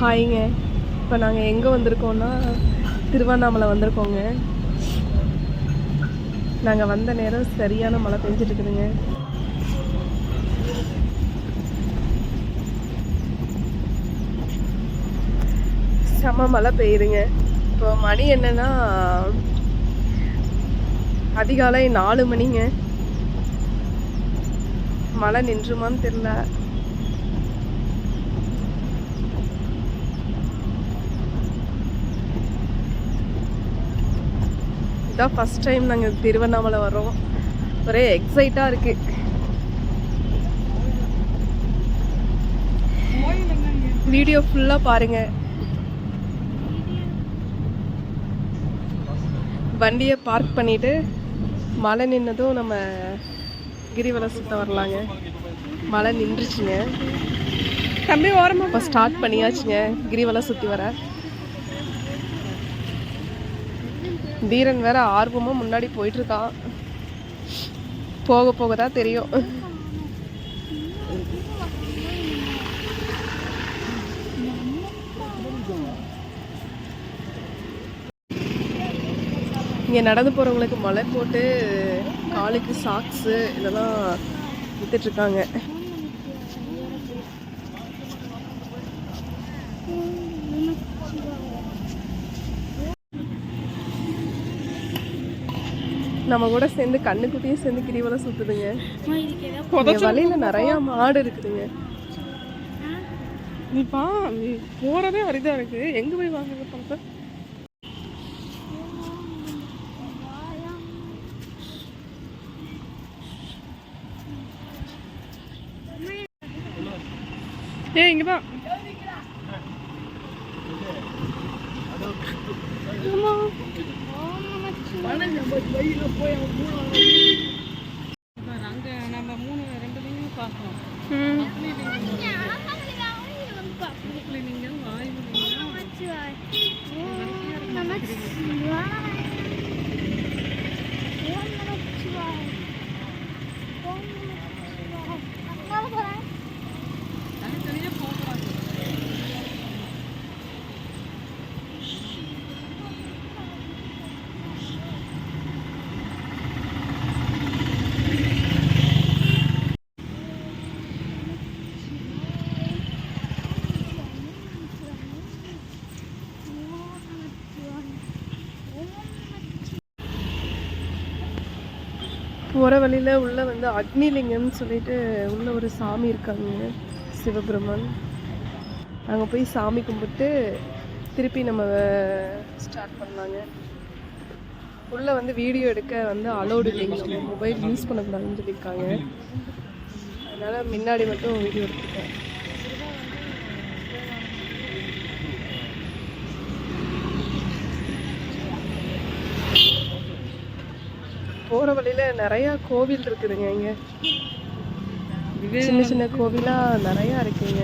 ஹாய்ங்க. இப்போ நாங்கள் எங்கே வந்திருக்கோம்னா திருவண்ணாமலை வந்திருக்கோங்க. நாங்கள் வந்த நேரம் சரியான மழை பெஞ்சிட்டு இருக்குதுங்க செம மழை பெய்யுதுங்க. இப்போ மணி என்னன்னா அதிகாலை நாலு மணிங்க. மழை நின்றுமான்னு தெரில இதான் ஃபஸ்ட் டைம் நாங்கள் திருவண்ணாமலை வர்றோம். ஒரே எக்ஸைட்டாக இருக்கு. வீடியோ ஃபுல்லாக பாருங்க. வண்டியை பார்க் பண்ணிட்டு மழை நின்னதும் நம்ம கிரிவலம் சுத்த வரலாங்க. மழை நின்றுச்சுங்க. தம்பி ஓரமாக இப்போ ஸ்டார்ட் பண்ணியாச்சுங்க கிரிவலம் சுற்றி வர. தீரன் வேற ஆர்வமாக முன்னாடி போயிட்டு இருக்கான் போக போக தான் தெரியும். இங்கே நடந்து போகிறவங்களுக்கு மழை போட்டு காலுக்கு சாக்ஸு இதெல்லாம் வித்துட்ருக்காங்க நம்ம கூட சேர்ந்து கண்ணுக்குட்டியும் சேர்ந்து கிரிவலம் சுத்துதுங்க. வழியில நிறைய மாடு இருக்குதுங்க. நீ பா நீ போறதே அரிதா இருக்கு. எங்க போய் வாங்குறது பணத்தை? ஏ இங்க வா அங்கே போகிற வழியில் உள்ளே வந்து அக்னிலிங்கம்னு சொல்லிட்டு உள்ள ஒரு சாமி இருக்காங்க சிவபெருமான். அங்கே போய் சாமி கும்பிட்டு திருப்பி நம்ம ஸ்டார்ட் பண்ணாங்க உள்ளே வந்து வீடியோ எடுக்க வந்து அலோடு இல்லைங்க. நம்ம மொபைல் யூஸ் பண்ணக்கூடாதுன்னு சொல்லியிருக்காங்க. அதனால் முன்னாடி மட்டும் வீடியோ எடுத்துருக்கேன் போகிற வழியில் நிறையா கோவில் இருக்குதுங்க இங்கே. சின்ன சின்ன கோவிலாக நிறையா இருக்குங்க.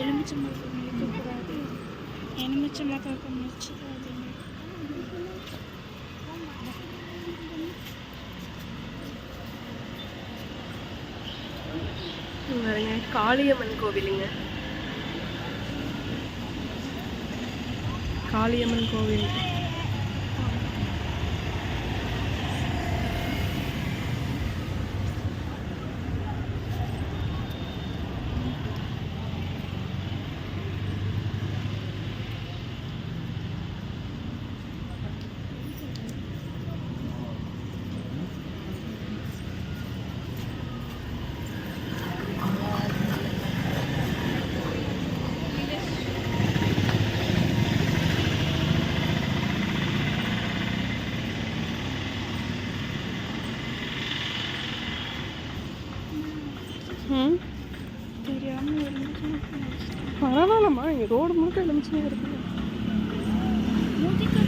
ఎనిమిచ్చి మాకు ఎనిమిచ్చి మాకు பாருங்க காளியம்மன் கோவிலுங்க. காளியம்மன் கோவில். ரோடு முழுக்க எலுமிச்சையாக இருக்குங்க மூஞ்சிக்கு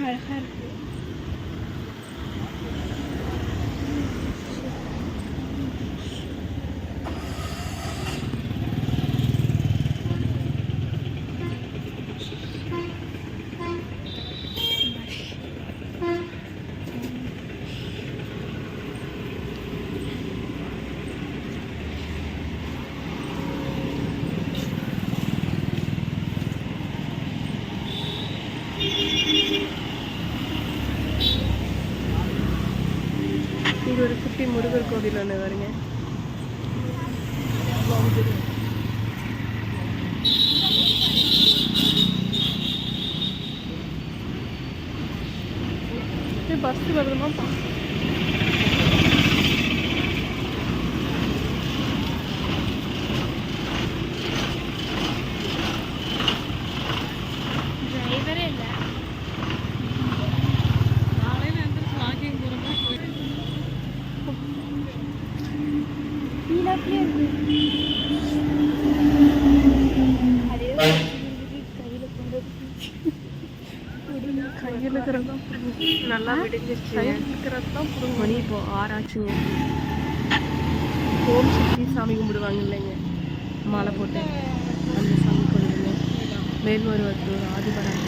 அழகா இருக்கு இது ஒரு குட்டி முருகர் கோவில் மணி இப்போ ஆறாச்சுங்க. ஓம் சக்தி சாமி கும்பிடுவாங்க இல்லைங்க மாலை போட்டு அந்த சாமி கொண்டு மேல்மருவத்தூர் ஆதிபராஜ்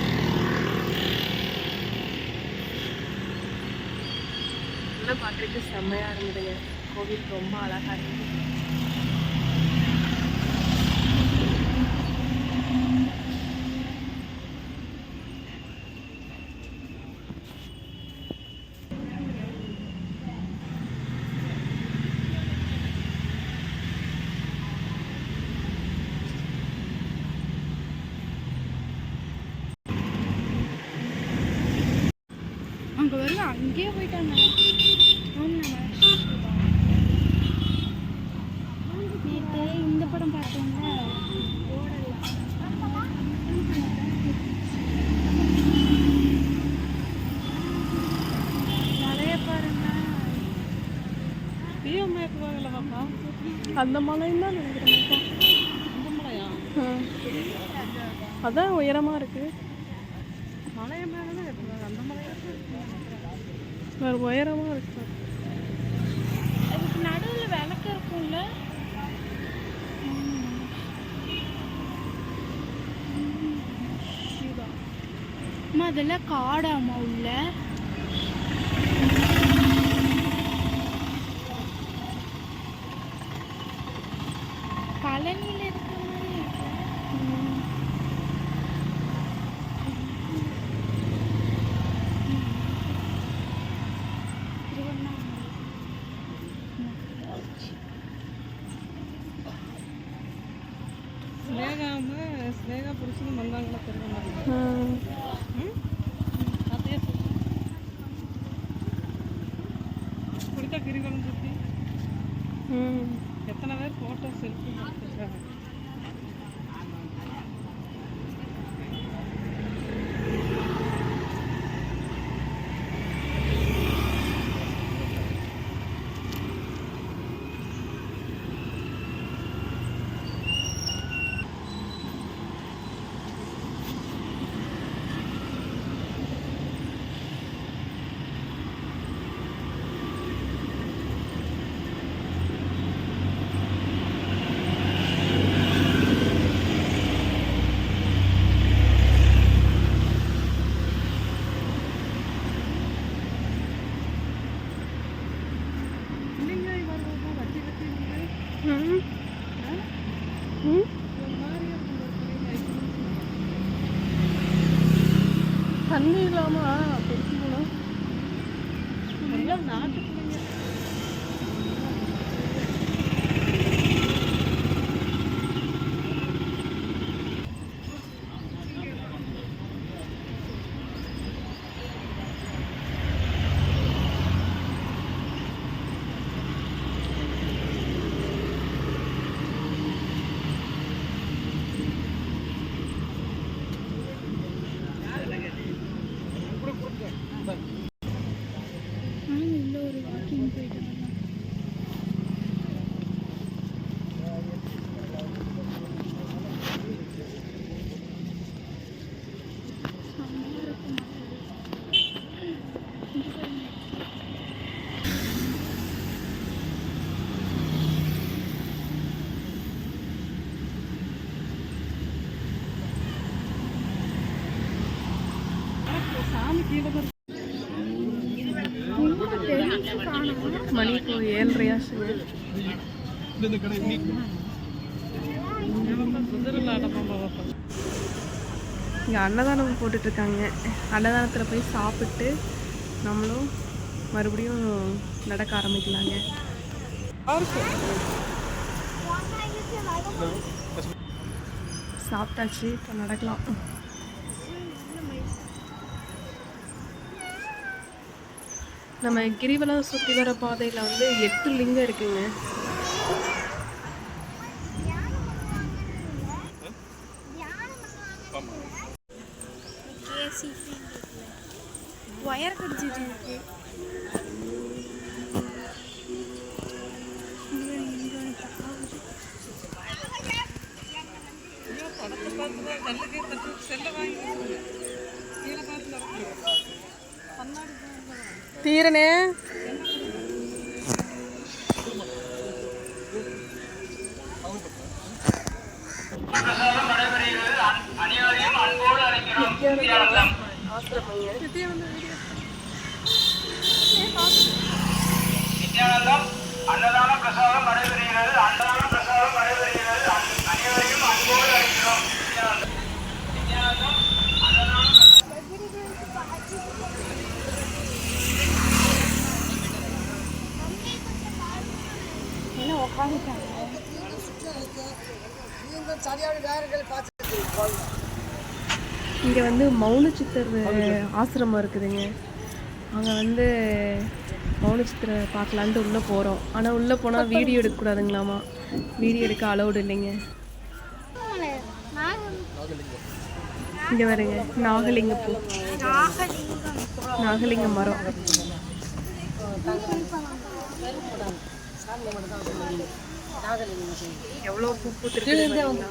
நல்லா பார்க்குறதுக்கு செம்மையாக இருந்ததுங்க. கோவில் ரொம்ப அழகாக இருந்தது அங்கே வருங்க அங்கேயே போயிட்டாங்க. நேற்று இந்த படம் பார்த்தோம்ல. அந்த மலையும் தான் மலையா? அதான் உயரமாக இருக்குது மலைய மேலே தான் அந்த மலையா வேறு உயரமாக இருக்கு. அதுக்கு நடுவில் விளக்கு இருக்கும்ல. அம்மா அதெல்லாம் காடாமா உள்ள. பழனியில் ಕುಡಿತ ಗಿರಿಗಳನ್ನು ಸುತ್ತಿ ಎತ್ತನವೇ ಫೋಟೋ ಸೆಲ್ಫಿ ಮಾಡ್ತಿದ್ದಾರೆ ம் ஒரு இங்கே அன்னதானம் போட்டுட்டு இருக்காங்க அன்னதானத்தில் போய் சாப்பிட்டு நம்மளும் மறுபடியும் நடக்க ஆரம்பிக்கலாங்க. சாப்பிட்டாச்சு இப்போ நடக்கலாம். நம்ம கிரிவலம் சுற்றி வர பாதையில் வந்து எட்டு லிங்கம் இருக்குங்க. கேசி ஒயர் கடிச்சிட்டு இருக்கு. செல்ல வாங்கி தான் தீரனே அன்னதான பிரசாதம் நடைபெறுகிறது. அன்றாடம் இங்கே வந்து மௌனச்சித்தர் ஆசிரமம் இருக்குதுங்க. அங்கே வந்து மௌன பார்க்கலான்ட்டு உள்ளே போகிறோம் ஆனால் உள்ளே போனால் வீடியோ எடுக்கக்கூடாதுங்களாமா வீடியோ எடுக்க அலௌடு இல்லைங்க. இங்கே வருங்க நாகலிங்க பூ நாகலிங்க மரம். எவ்வளோ பூ பூத்துருக்கு போயிடலாம்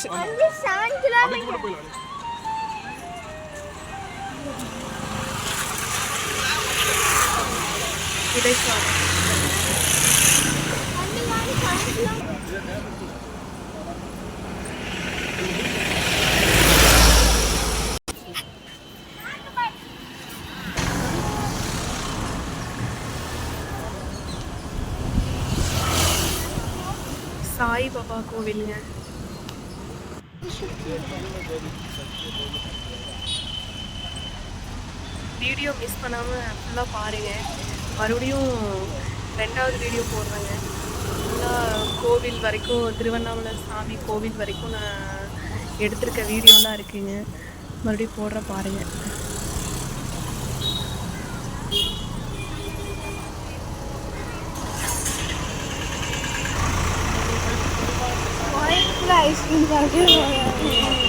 டைம் ஆயிடுச்சு இடைக்காலம் சாய்பாபா கோவிலுங்க வீடியோ மிஸ் பண்ணாமல் ஃபுல்லாக பாருங்கள் மறுபடியும் ரெண்டாவது வீடியோ போடுறேங்க. ஃபுல்லாக கோவில் வரைக்கும் திருவண்ணாமலை சாமி கோவில் வரைக்கும் நான் எடுத்திருக்க வீடியோலாம் இருக்குங்க. மறுபடியும் போடுற பாருங்கள் ஐஸ்கிரீம் சாப்பிட்டு